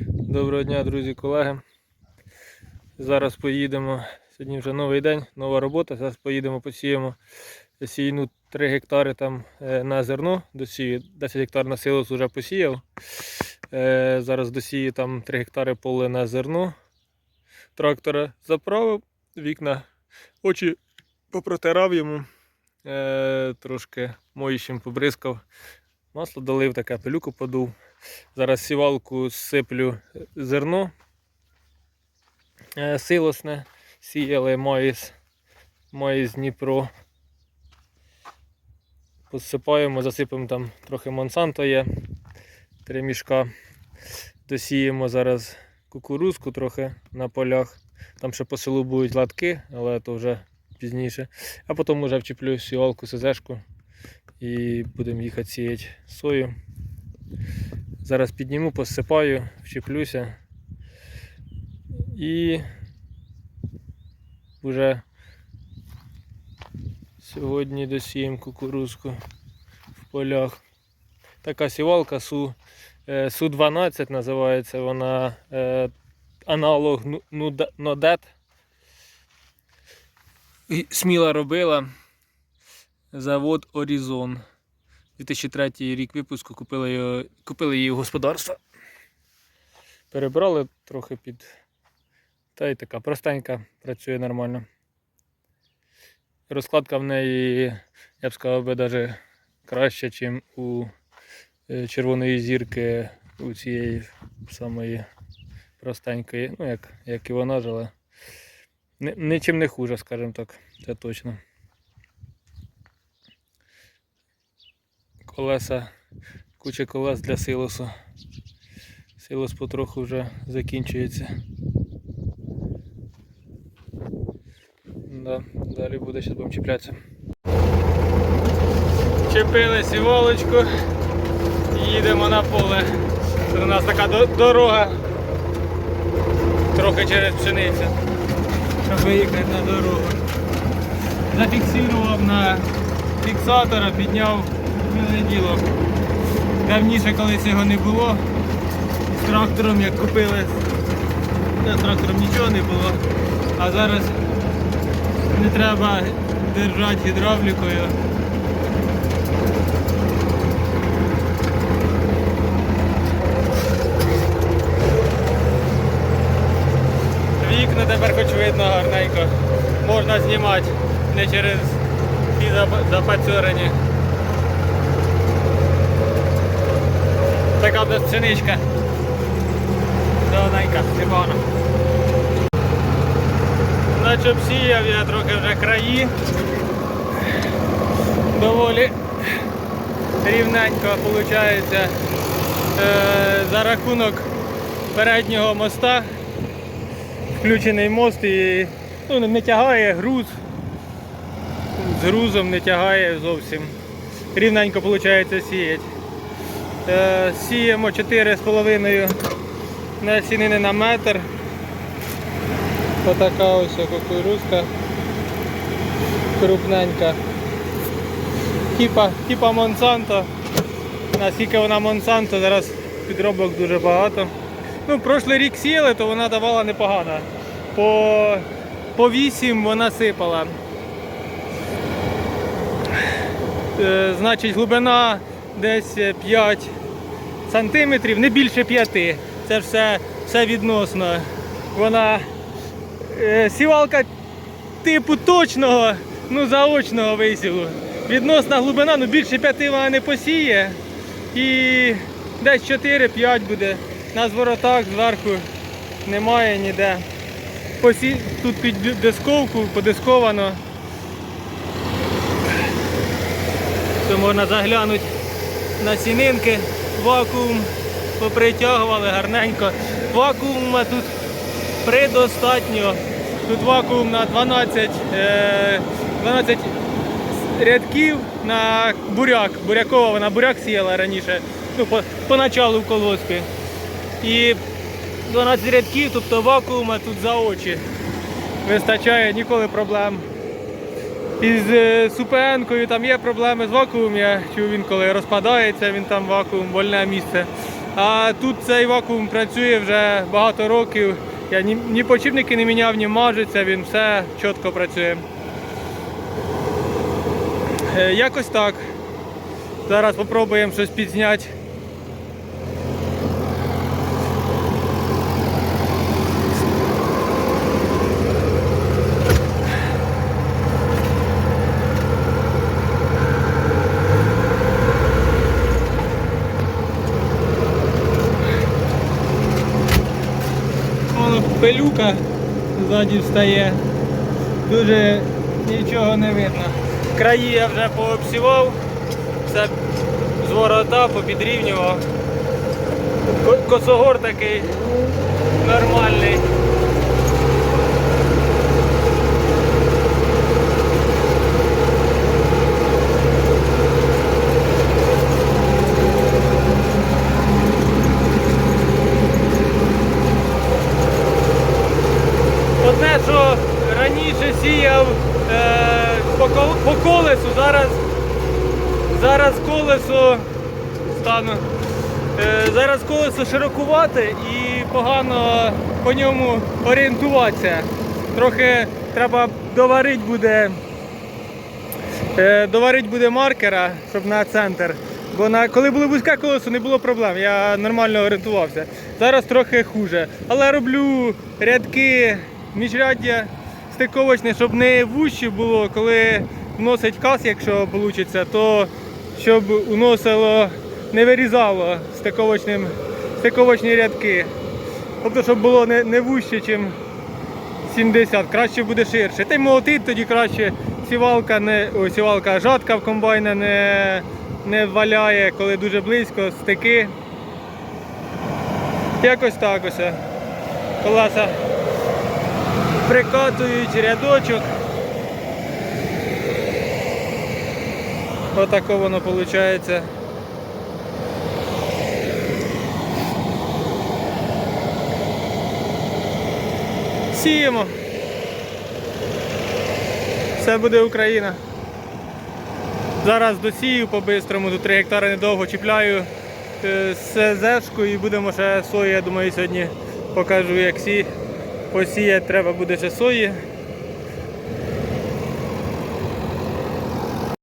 Доброго дня, друзі, колеги. Зараз поїдемо. Сьогодні вже новий день, нова робота. Зараз поїдемо, посіємо сіяну 3 гектари там е, на зерно. Досію 10 гектар на силос вже посіяв. Е, Зараз досію там 3 гектари поле на зерно. Трактора заправив, вікна, очі попротирав йому, е, трошки моїщим побризкав. Масло долив, таке пилюку подув. Зараз сівалку сиплю зерно е, силосне. Сіяли маїс, маїс Дніпро. Посипаємо, засипемо там трохи Монсанто є. Три мішка. Досіємо зараз кукурузку трохи на полях. Там ще по селу будуть латки, але то вже пізніше. А потім вже вчіплю сівалку СЗшку і будемо їхати сіяти сою. Зараз підніму, посипаю, вчеплюся і вже сьогодні досіємо кукурузку в полях. Така сівалка Су, е, Су-12 називається, вона е, аналог Ну- Нодет. Сміла робила завод Орізон. 2003 рік випуску купили, його, купили її в господарство. Перебрали трохи під. Та й така простенька, працює нормально. Розкладка в неї, я б сказав би, навіть краще, ніж у е, червоної зірки у цієї самої простенької. Ну, як, як і вона жила. Нічим не хуже, скажімо так, це точно. Колеса, куча колес для силосу. Силос потроху вже закінчується. Да, далі буде ще будемо чіплятися. Чепили сіволочку, їдемо на поле. Тут у нас така дорога, трохи через пшеницю, щоб виїхати на дорогу. Зафіксував на фіксатора, підняв миле діло. Давніше колись його не було. З трактором як купили. ну, З трактором нічого не було. А зараз не треба держати гідравлікою. Вікна тепер хоч видно гарненько. Можна знімати не через ті зап- запацьорені. Така пшеничка. Зелененька, непогано. Наче обсіяв я трохи вже краї. Доволі рівненько виходить е, за рахунок переднього моста. Включений мост і ну, не тягає груз. З грузом не тягає зовсім. Рівненько виходить сіять. Е, Сіємо 4,5 насінини на метр. Отака ось кукурузка крупненька. Типа, типа Монсанто. Наскільки вона Монсанто, зараз підробок дуже багато. Ну, прошлий рік сіяли, то вона давала непогано. По, по 8 вона сипала. Е, значить, глибина десь 5 сантиметрів, не більше 5. Це все, все відносно. Вона е, сівалка типу точного, ну заочного висіву. Відносна глибина, ну більше 5 вона не посіє. І десь 4-5 буде. На зворотах зверху немає ніде. Посі... Тут під дисковку подисковано. Це можна заглянути на сінинки, вакуум попритягували гарненько. Вакуума тут предостатньо. Тут вакуум на 12, е, 12 рядків на буряк. Бурякова вона буряк сіяла раніше, ну, по, поначалу в колгоспі. І 12 рядків, тобто вакуума тут за очі. Вистачає, ніколи проблем. Із е, супенкою там є проблеми з вакуумом. Я чув він коли розпадається, він там вакуум, больне місце. А тут цей вакуум працює вже багато років. Я ні, ні почіпники не міняв, ні мажеться, він все чітко працює. Е, Якось так. Зараз спробуємо щось підзняти. Пилюка ззаді встає. Дуже нічого не видно. Краї я вже пообсівав, все з попідрівнював. Косогор такий нормальний. Одне, що раніше сіяв е, по, кол- по колесу, зараз, зараз колесо стану. Е, зараз колесо широкувате і погано по ньому орієнтуватися. Трохи треба доварити буде. Е, доварити буде маркера, щоб на центр. Бо на, коли було вузьке колесо, не було проблем, я нормально орієнтувався. Зараз трохи хуже. Але роблю рядки міжряддя стиковочне, щоб не вужче було, коли вносить кас, якщо вийде, то щоб уносило, не вирізало стиковочні рядки. Тобто, щоб було не, не вужче, ніж 70, краще буде ширше. Та й молотить тоді краще. Сівалка не о, сівалка, жатка в комбайна не, не валяє, коли дуже близько, стики. Якось так ось. Колеса прикатують рядочок. Отако воно виходить. Сіємо. Все буде Україна. Зараз досію по-бистрому, до 3 гектари недовго чіпляю е, СЗшку і будемо ще сої, я думаю, сьогодні покажу, як сі. Посіяти треба буде ще сої.